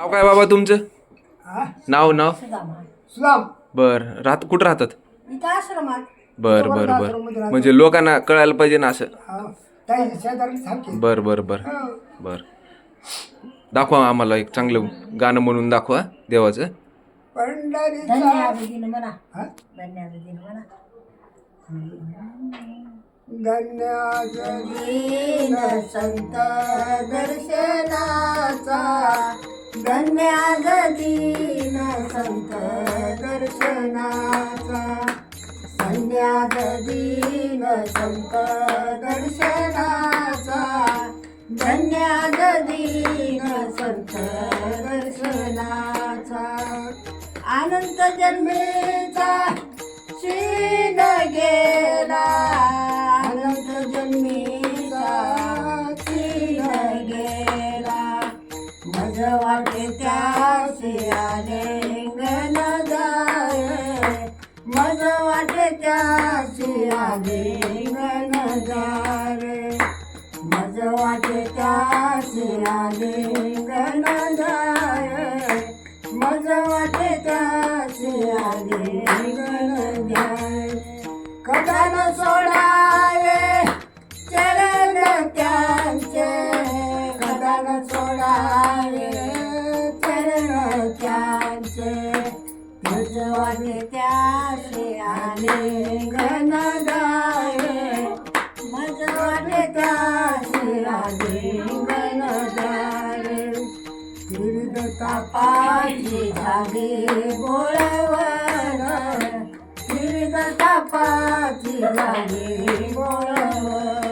नाव काय बाबा तुमचं? हा? नाव नाव? सुदाम. बर राहत कुठं राहतात? इथं आश्रमात. बर बर बर. म्हणजे लोकांना कळायला पाहिजे ना असं? हा. ताई शेजारी थांबते बर बर बर. बर. दाखवा आम्हाला एक चांगलं गाणं म्हणून दाखवा देवाचं. पंढरीचा धन्यवाद दिन म्हणा. हा? धन्यवाद दिन म्हणा धन्यवाद दीन संत दर्शनाचा धन्यवाद दीन संत दर्शनाचा. संन्याद दीन संत दर्शनाचा. धन्यवाद दीन संत दर्शनाचा. अनंत जन्मेचा क्षीण त्याशी आलिंगन जाय मज वाटे त्याशी आलिंगन जाय मज वाटे त्याशी आलिंगन जाय मज वाटे त्याशी आलिंगन जाय कदा न त्यांचे मज वाटे त्याशी आलिंगन जाय मज वाटे त्याशी आलिंगन जाय तीर्थतापाची झाली बोळवण. तीर्थतापाची झाली बोळवण.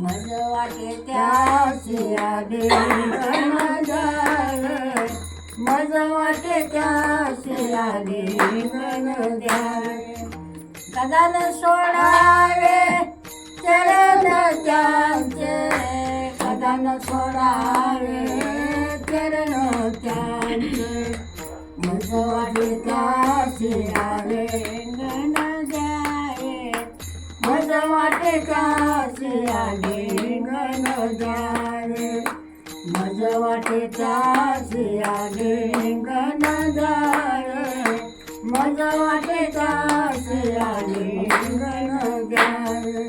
मज वाटे त्याशी आलिंगन जाय मज वाटे त्याशी आलिंगन जाय गदान सोडावे चरण त्यांचे गदान सोडावे चरण त्यांचे मज वाटे त्याशी आलिंगन जाय मज वाटे काशी आलिंगन गणदारे मज वाटे काशी आलिंगन गणदारे मज वाटे काशी आलिंगन गणदारे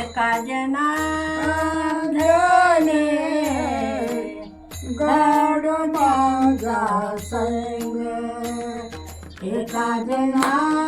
एका जनाधने गड माझा संग. एका जना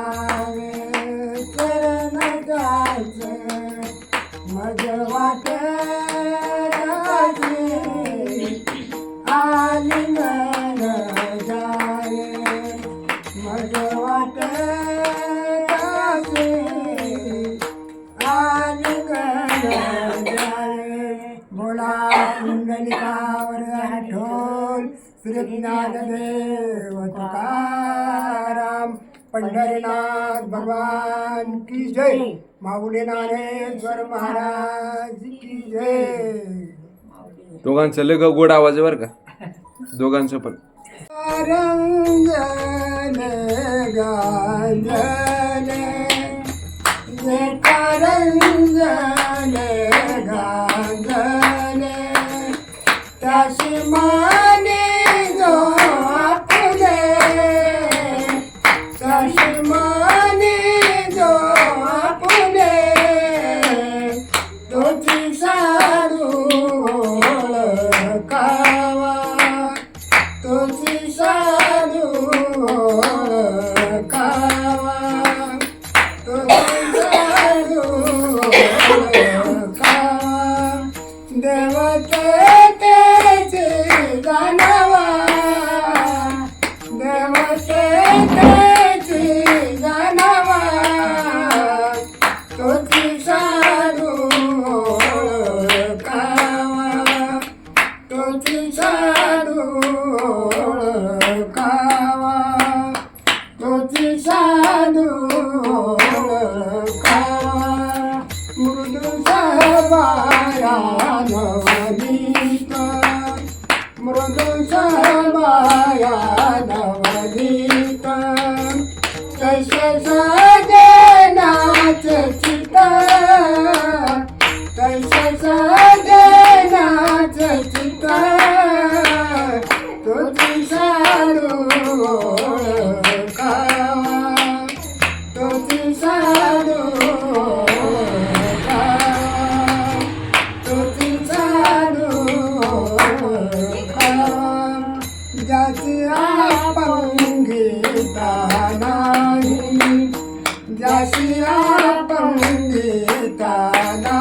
सोडावे चरण त्यांचे मज वाट आली मन जाय मज वाट आलिंगन जाय. बोला कुंडलिकावर ढोल श्रीनाथ देव तुकाराम. पंढरीनाथ भगवान की जय. माऊली ज्ञानेश्वर महाराज की जय. दोघांचं लय ग- गोड आवाज आहे बरं का? दोघांचं पण. रंजन गांजने. त्याशी माने Climb పాపం గీతానా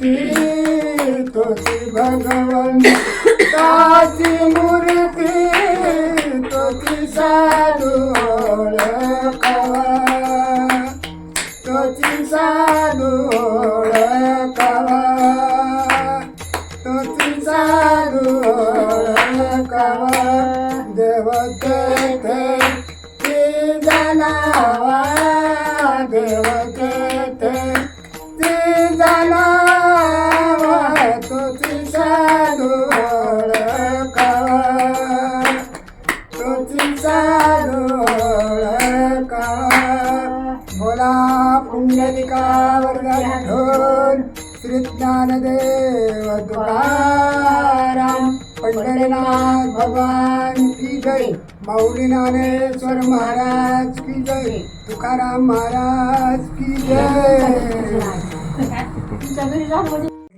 Mm-hmm. माऊली ज्ञानेश्वर महाराज की जय. तुकाराम महाराज की जय.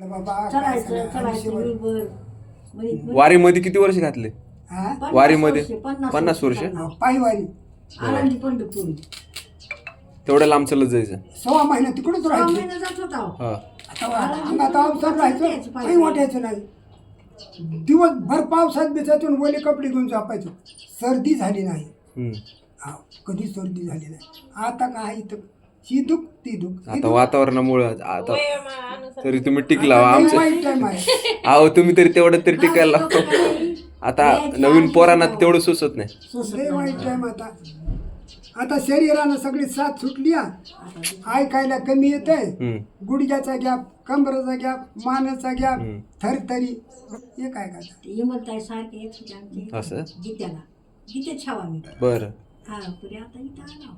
बाबा काय चलायचं सांगणार, चलायचं आयुष्यभर. बरोबर. म्हणे- वारीमध्ये किती वर्ष घातले? हा? वारीमध्ये? पन्नास वर्षे? पायवारी. आनंदी पंढरपूर. तेवढ्या लांब चालत जायचं. सव्वा महिना तिकडूच सहा राहायचे. महिने जात होता. हो. हा आता राहायचं. काही वाटायचं नाही. दिवसभर पावसात बिसातून ओले कपडे घेऊन झोपायचो. सर्दी झाली नाही. हम्म. हा कधी सर्दी झाली नाही. आता काय इथं? ही दुख ती दुख ही आता दुख. वातावरणामुळे आता तरी तुम्ही टिकला आता वाईट टाइम आहे. अहो तुम्ही तरी तेवढं तरी टिकायला आता नवीन पोरांना तेवढं सुचत नाही. लई वाईट टाइम आता. आता शरीरानं सगळी साथ सुटली हा. ऐकायला कमी येते हम्म. गुडघ्याचा गॅप कमरेचा गॅप मानेचा गॅप हम्म. थरथरी हे काय काय हिमंताई सारखे येत होते आमचे असं? गीत्याला. गीतेत छावा मी. बरं. हा पुढे आता इथं आला.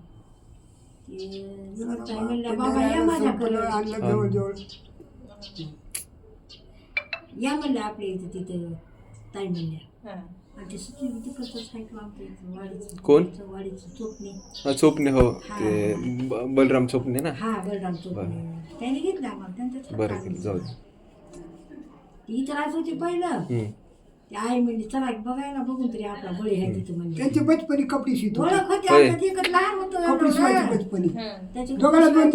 ताई म्हणल्या बाबा या माझ्याकडे. आणलं जवळ जवळ या म्हणल्या आपल्या इथं तिथं ताई म्हणल्या. कोण? चोपणी. हा, हो. ते बलराम चोपणे ना? हा बलराम चोपणी. त्याने घेतलं आम्हाला. त्यांचं बरं केलं जाऊ ती होती पहिलं. ती आई म्हणली चला बघायला बघून तरी आपला बळी आहे तिथं म्हणजे त्यांची कपडी. ओळख होती. आता ती लहान होतं कपडी शिवायची त्याची दोघाला दोन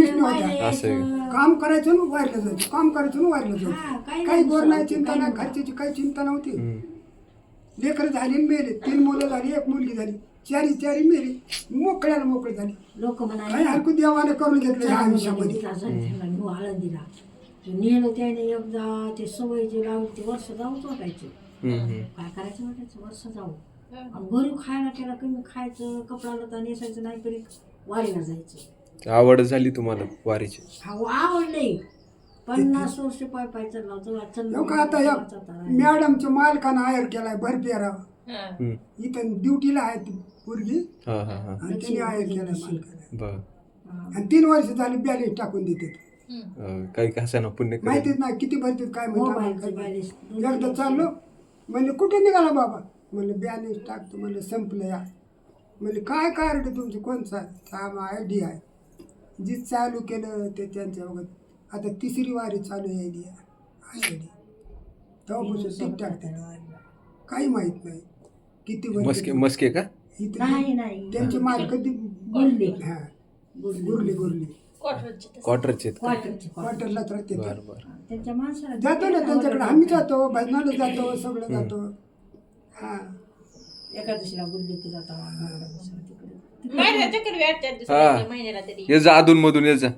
असं. काम करायचं ना वारलं जायचं. काम करायचं ना वारलं हा, जायचं काही गोर नाही चिंता काही नाही. खर्चाची काही चिंता नव्हती. लेकर झाली मेले. तीन मुलं झाली एक मुलगी झाली. चारी चारी मेली. मोकळ्याला मोकळी झाली. लोक काही म्हणाले हलकू देवाने करून घेतलं ह्या चला आयुष्यामध्ये. आळंदीला. तो नेलं त्याने एकदा ते सवय जे लावली ते वर्ष जाऊच वाटायचे. काय करायचं वाटायचं वर्ष जाऊ. आणि घरी खायला त्याला कमी खायचं कपडा लता नेसायचं नाही तरी वारीला जायचं. आवड झाली तुम्हाला वारीची? हा आवडले पन्नास वर्ष पाय लोक आता या मॅडमच्या मालकानं आयर केलाय भरपेरा. इथं ड्युटीला आहे ती पोरगी. हा हा हा. आणि तिने आयर केलाय आणि तीन वर्ष झाली बॅलेन्स टाकून देते काही कसा पुण्य. माहितीच नाही किती भरतात काय म्हणतात एकदा चाललो म्हणले कुठे निघाला बाबा? म्हणले बॅलेन्स टाकतो. म्हणलं संपलं या. म्हणले काय कार्ड तुमचं? कोणचं? आय डी आहे. जी चालू केलं ते त्यांच्या वगैरे आता तिसरी वारी चालू आहे आय डी तेव्हापासून टिक टाकते काही माहीत नाही. किती मस्के वर्ष मस्के का? इथे नाही नाही. त्यांची माल कधी गुरली हा. गुरली गुरली क्वार्टरचे क्वार्टरची क्वार्टर हॉटेललाच राहते ते. बर बर. त्यांच्या माणसाला जातो ना त्यांच्याकडे आम्ही जातो भजनाला जातो सगळं जातो. हा. एकादशीला गुल्ली की जाता एकादशीला तिकडे. हा. ये जा अधून मधून ये जा.